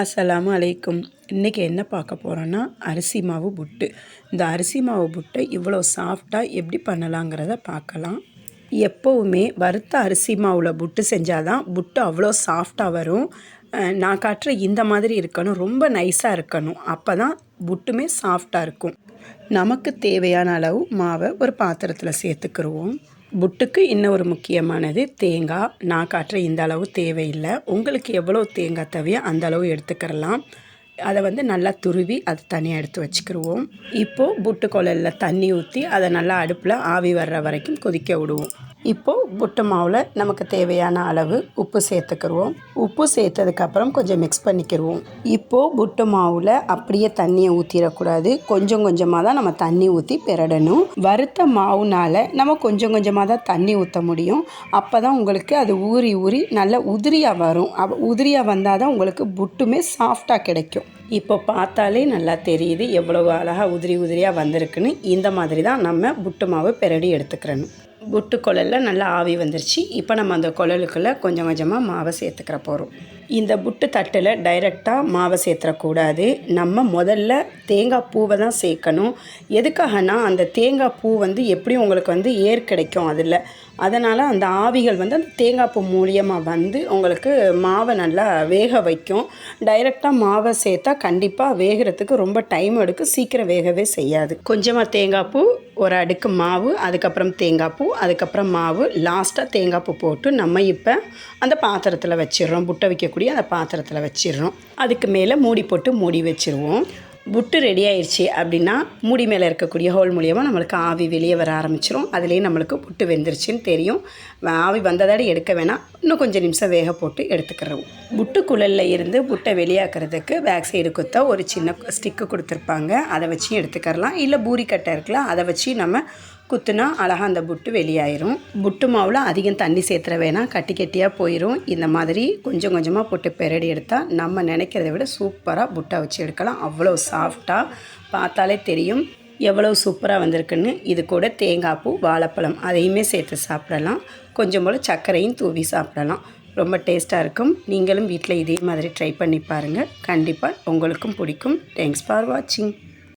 அஸ்ஸலாமு அலைக்கும். இன்றைக்கி என்ன பார்க்க போகிறோன்னா அரிசி மாவு புட்டு. இந்த அரிசி மாவு புட்டை இவ்வளோ சாஃப்டாக எப்படி பண்ணலாங்கிறத பார்க்கலாம். எப்போவுமே வறுத்த அரிசி மாவில் புட்டு செஞ்சால் தான் புட்டு அவ்வளோ சாஃப்டாக வரும். நான் காட்டுற இந்த மாதிரி இருக்கணும் ரொம்ப நைஸாக இருக்கணும். அப்போ தான் புட்டுமே சாஃப்டாக இருக்கும். நமக்கு தேவையான அளவு மாவை ஒரு பாத்திரத்தில் சேர்த்துக்கிருவோம். புட்டுக்கு இன்னும் ஒரு முக்கியமானது தேங்காய். நான் காட்டுற இந்த அளவு தேவையில்லை. உங்களுக்கு எவ்வளோ தேங்காய் தேவையோ அந்த அளவு எடுத்துக்கிறலாம். அதை வந்து நல்லா துருவி அதை தனியாக எடுத்து வச்சுக்கிடுவோம் இப்போது புட்டு குழலில் தண்ணி ஊற்றி அதை நல்லா அடுப்பில் ஆவி வர்ற வரைக்கும் கொதிக்க விடுவோம். இப்போது புட்டு மாவில் நமக்கு தேவையான அளவு உப்பு சேர்த்துக்கிருவோம். உப்பு சேர்த்ததுக்கப்புறம் கொஞ்சம் மிக்ஸ் பண்ணிக்கிடுவோம் இப்போது புட்டு மாவில் அப்படியே தண்ணியை ஊற்றிடக்கூடாது கொஞ்சம் கொஞ்சமாக தான் நம்ம தண்ணி ஊற்றி பெறடணும் வறுத்த மாவுனால் நம்ம கொஞ்சம் கொஞ்சமாக தான் தண்ணி ஊற்ற முடியும். அப்போ தான் உங்களுக்கு அது ஊறி ஊறி நல்ல உதிரியாக வரும். உதிரியாக வந்தால் தான் உங்களுக்கு புட்டுமே சாஃப்டாக கிடைக்கும். இப்போ பார்த்தாலே நல்லா தெரியுது எவ்வளோ அழகாக உதிரி உதிரியாக வந்திருக்குன்னு. இந்த மாதிரி தான் நம்ம புட்டு மாவு பெரடி எடுத்துக்கிறணும். புட்டு குழலில் நல்லா ஆவி வந்துருச்சு. இப்போ நம்ம அந்த குழலுக்குள்ளே கொஞ்சம் கொஞ்சமாக மாவை சேர்த்துக்கிற போகிறோம் இந்த புட்டு தட்டில் டைரெக்டாக மாவை சேர்த்துறக்கூடாது நம்ம முதல்ல தேங்காய் பூவை தான் சேர்க்கணும். எதுக்காகனா அந்த தேங்காய் பூ வந்து எப்படியும் உங்களுக்கு வந்து ஏர் கிடைக்கும் அதில். அதனால் அந்த ஆவிகள் வந்து அந்த தேங்காய் பூ மூலியமாக வந்து உங்களுக்கு மாவை நல்லா வேக வைக்கும். டைரெக்டாக மாவை சேர்த்தா கண்டிப்பாக வேகிறதுக்கு ரொம்ப டைம் எடுக்கும். சீக்கிரம் வேகவே செய்யாது. கொஞ்சமாக தேங்காய் பூ ஒரு அடுக்கு மாவு அதுக்கப்புறம் தேங்காய் பூ அதுக்கப்புறம் மாவு. லாஸ்ட்டாக தேங்காய் பூ போட்டு நம்ம இப்போ அந்த பாத்திரத்தில் வச்சிடுறோம். புட்டை வைக்கக்கூடிய அந்த பாத்திரத்தில் வச்சிடுறோம். அதுக்கு மேலே மூடி போட்டு மூடி வச்சிருவோம். புட்டு ரெடி ஆயிடுச்சு அப்படின்னா மூடி மேலே இருக்கக்கூடிய ஹோல் மூலியமாக நம்மளுக்கு ஆவி வெளியே வர ஆரம்பிச்சிரும். அதுலேயே நம்மளுக்கு புட்டு வெந்துருச்சுன்னு தெரியும். ஆவி வந்ததாடி எடுக்க வேணாம். இன்னும் கொஞ்சம் நிமிஷம் வேக போட்டு எடுத்துக்கிறோம். புட்டு குழலில் இருந்து புட்டை வெளியாக்குறதுக்கு பேக் சைடு குத்தா ஒரு சின்ன ஸ்டிக்கு கொடுத்துருப்பாங்க. அதை வச்சு எடுத்துக்கரலாம் இல்லை பூரி கட்டை இருக்குல்ல அதை வச்சு நம்ம குத்துனா அழகாக அந்த புட்டு வெளியாயிரும். புட்டு மாவில் அதிகம் தண்ணி சேர்த்துற வேணாம். கட்டி கட்டியாக போயிடும் இந்த மாதிரி கொஞ்சம் கொஞ்சமாக போட்டு பெரடி எடுத்தால் நம்ம நினைக்கிறத விட சூப்பராக புட்டை வச்சு எடுக்கலாம். அவ்வளோ சாஃப்டாக பார்த்தாலே தெரியும். எவ்வளோ சூப்பராக வந்திருக்குன்னு இது கூட தேங்காய் பூ வாழைப்பழம் அதையுமே சேர்த்து சாப்பிடலாம். கொஞ்சம் போல் சர்க்கரையும் தூவி சாப்பிடலாம். ரொம்ப டேஸ்ட்டாக இருக்கும். நீங்களும் வீட்டில் இதே மாதிரி ட்ரை பண்ணி பாருங்கள் கண்டிப்பாக உங்களுக்கும் பிடிக்கும். தேங்க்ஸ் ஃபார் வாட்சிங்